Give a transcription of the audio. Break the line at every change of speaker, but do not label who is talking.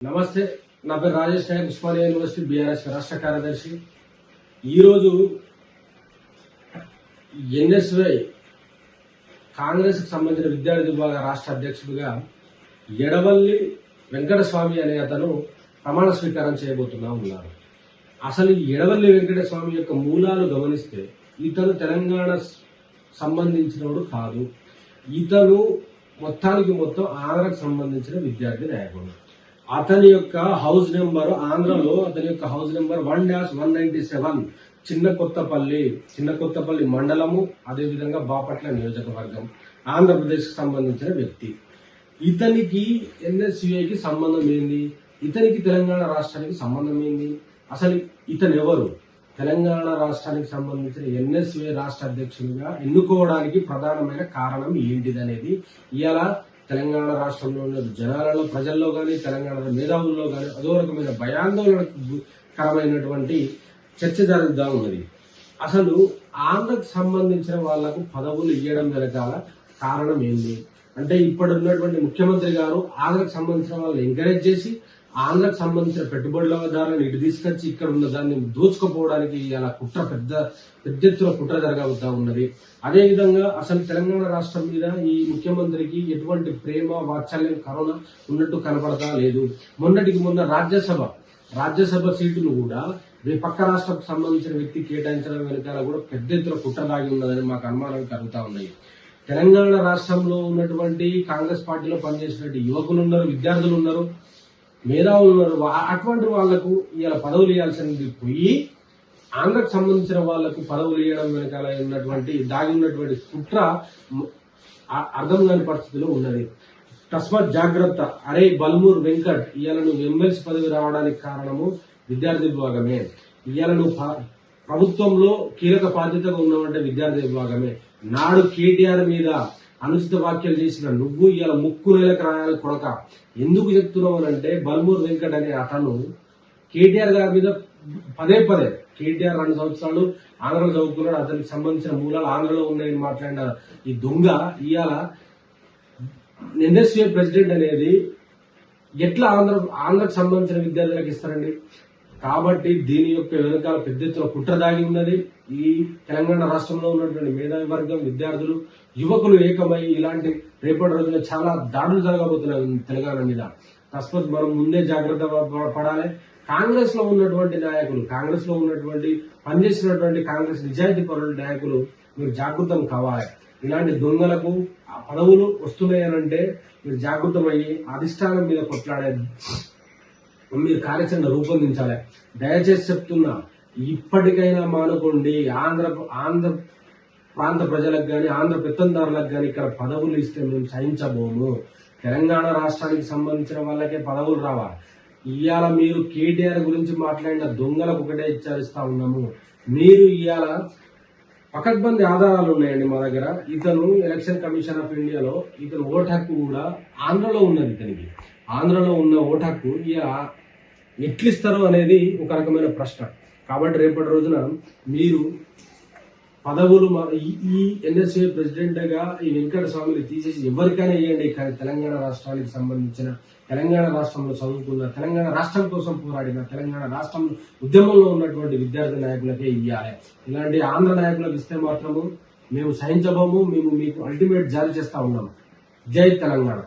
నమస్తే నా పేరు రాజేష్ నాయక్ ఉస్మానియా యూనివర్సిటీ బీఆర్ఎస్ రాష్ట్ర కార్యదర్శి. ఈరోజు ఎన్ఎస్వై కాంగ్రెస్కు సంబంధించిన విద్యార్థి విభాగ రాష్ట్ర అధ్యక్షుడిగా ఎడవల్లి వెంకటస్వామి అనే అతను ప్రమాణ స్వీకారం చేయబోతున్నా ఉన్నారు. అసలు ఈ ఎడవల్లి వెంకటస్వామి యొక్క మూలాలు గమనిస్తే ఇతను తెలంగాణ సంబంధించినవాడు కాదు. ఇతను మొత్తానికి మొత్తం ఆంధ్రకు సంబంధించిన విద్యార్థి నాయకుడు. అతని యొక్క హౌస్ నెంబర్ ఆంధ్రలో అతని యొక్క house number one dash one ninety seven చిన్న కొత్తపల్లి చిన్న కొత్తపల్లి మండలము అదేవిధంగా బాపట్ల నియోజకవర్గం ఆంధ్రప్రదేశ్కి సంబంధించిన వ్యక్తి. ఇతనికి ఎన్ఎస్యుఐకి సంబంధం ఏంది? ఇతనికి తెలంగాణ రాష్ట్రానికి సంబంధం ఏంది? అసలు ఇతను ఎవరు తెలంగాణ రాష్ట్రానికి సంబంధించిన ఎన్ఎస్యుఐ రాష్ట్ర అధ్యక్షునిగా ఎన్నుకోవడానికి ప్రధానమైన కారణం ఏంటిది అనేది తెలంగాణ రాష్ట్రంలో ఉన్న జనాలలో ప్రజల్లో కానీ తెలంగాణ మేధావుల్లో కానీ అదో రకమైన భయాందోళనకరమైనటువంటి చర్చ జరుగుతూ ఉన్నది. అసలు ఆంధ్రకు సంబంధించిన వాళ్ళకు పదవులు ఇవ్వడం వెనకాల కారణం ఏంది? అంటే ఇప్పుడున్నటువంటి ముఖ్యమంత్రి గారు ఆంధ్రకు సంబంధించిన వాళ్ళని ఎంకరేజ్ చేసి ఆంధ్రకు సంబంధించిన పెట్టుబడులదారులను ఇటు తీసుకొచ్చి ఇక్కడ ఉన్న దాన్ని దోచుకుపోవడానికి ఇలా కుట్ర పెద్ద పెద్ద ఎత్తున కుట్ర జరగవుతా ఉన్నది. అదే విధంగా అసలు తెలంగాణ రాష్ట్రం మీద ఈ ముఖ్యమంత్రికి ఎటువంటి ప్రేమ వాత్సల్యం కరోనా ఉన్నట్టు కనపడతా లేదు. మొన్నటికి మొన్న రాజ్యసభ రాజ్యసభ సీటులు కూడా మీ పక్క రాష్ట్రకు సంబంధించిన వ్యక్తి కేటాయించడం వెనకాల కూడా పెద్ద ఎత్తున కుట్ర దాగి ఉన్నదని మాకు అనుమానాలు కలుగుతా ఉన్నాయి. తెలంగాణ రాష్ట్రంలో ఉన్నటువంటి కాంగ్రెస్ పార్టీలో పనిచేసినటువంటి యువకులు ఉన్నారు విద్యార్థులు ఉన్నారు. మేధావులు ఉన్నారు. అటువంటి వాళ్ళకు ఇలా పదవులు ఇవ్వాల్సింది పోయి ఆంధ్రకు సంబంధించిన వాళ్ళకు పదవులు ఇవ్వడం వెనకాల ఉన్నటువంటి దాగి ఉన్నటువంటి కుట్ర అర్థం కాని పరిస్థితిలో ఉన్నది. తస్మాత్ జాగ్రత్త. అరే బల్మూర్ వెంకట్ ఇవాళ నువ్వు ఎమ్మెల్సీ పదవి రావడానికి కారణము విద్యార్థి విభాగమే. ఇవాళ నువ్వు ప్రభుత్వంలో కీలక బాధ్యతగా ఉన్నావంటే విద్యార్థి విభాగమే. నాడు కేటీఆర్ మీద అనుచిత వ్యాఖ్యలు చేసిన నువ్వు ఇలా ముక్కు నెలకు రాయాలి కొడక ఎందుకు చెప్తున్నావు అంటే బల్మూర్ వెంకట్ అనే అతను కేటీఆర్ గారి మీద పదే పదే కేటీఆర్ రెండు సంవత్సరాలు ఆంధ్రలో చదువుకున్నాడు అతనికి సంబంధించిన మూలాలు ఆంధ్రలో ఉన్నాయని మాట్లాడిన ఈ దొంగ ఇవాళ ఎన్ఎస్ఏ ప్రెసిడెంట్ అనేది ఎట్లా ఆంధ్ర ఆంధ్రకు సంబంధించిన విద్యార్థులకు ఇస్తారండి? కాబట్టి దీని యొక్క వెనకాల పెద్ద ఎత్తున కుట్ర దాగి ఉన్నది ఈ తెలంగాణ రాష్ట్రంలో ఉన్నటువంటి మేధావి వర్గం విద్యార్థులు యువకులు ఏకమై ఇలాంటి రేపటి రోజున చాలా దాడులు జరగబోతున్నాయి తెలంగాణ మీద. తస్మత్ మనం ముందే జాగ్రత్త పడాలి. కాంగ్రెస్లో ఉన్నటువంటి నాయకులు కాంగ్రెస్లో ఉన్నటువంటి పనిచేసినటువంటి కాంగ్రెస్ నిజాయితీ పరుల నాయకులు మీరు జాగృతం కావాలి. ఇలాంటి దొంగలకు ఆ పదవులు వస్తున్నాయనంటే మీరు జాగృతమయ్యి అధిష్టానం మీద కొట్లాడే మీరు కార్యాచరణ రూపొందించాలి. దయచేసి చెప్తున్నా ఇప్పటికైనా మానుకోండి. ఆంధ్ర ఆంధ్ర ప్రాంత ప్రజలకు కానీ ఆంధ్ర పెత్తందారులకు కానీ ఇక్కడ పదవులు ఇస్తే మేము సహించబోము. తెలంగాణ రాష్ట్రానికి సంబంధించిన వాళ్ళకే పదవులు రావాలి. ఇవాళ మీరు కేటీఆర్ గురించి మాట్లాడిన దొంగలకు ఒకటే హెచ్చరిస్తా ఉన్నాము. మీరు ఇవాళ పకడ్బందీ ఆధారాలు ఉన్నాయండి మా దగ్గర. ఇతను ఎలక్షన్ కమిషన్ ఆఫ్ ఇండియాలో ఇతను ఓటు హక్కు కూడా ఆంధ్రలో ఉన్నది ఇతనికి. ఆంధ్రలో ఉన్న ఓటాకు ఇక ఎట్లిస్తారు అనేది ఒక రకమైన ప్రశ్న. కాబట్టి రేపటి రోజున మీరు పదవులు ఈ- ఎన్ఎస్ఏ ప్రెసిడెంట్గా ఈ వెంకట స్వామిని తీసేసి ఎవరికైనా ఇవ్వండి కానీ తెలంగాణ రాష్ట్రానికి సంబంధించిన తెలంగాణ రాష్ట్రంలో చదువుకున్న తెలంగాణ రాష్ట్రం కోసం పోరాడిన తెలంగాణ రాష్ట్రం ఉద్యమంలో ఉన్నటువంటి విద్యార్థి నాయకులకే ఇవ్వాలి ఇలాంటి ఆంధ్ర నాయకులకు ఇస్తే మాత్రము మేము సహించబోము. మేము మీకు అల్టిమేట్ జారీ చేస్తా ఉన్నాము జై తెలంగాణ.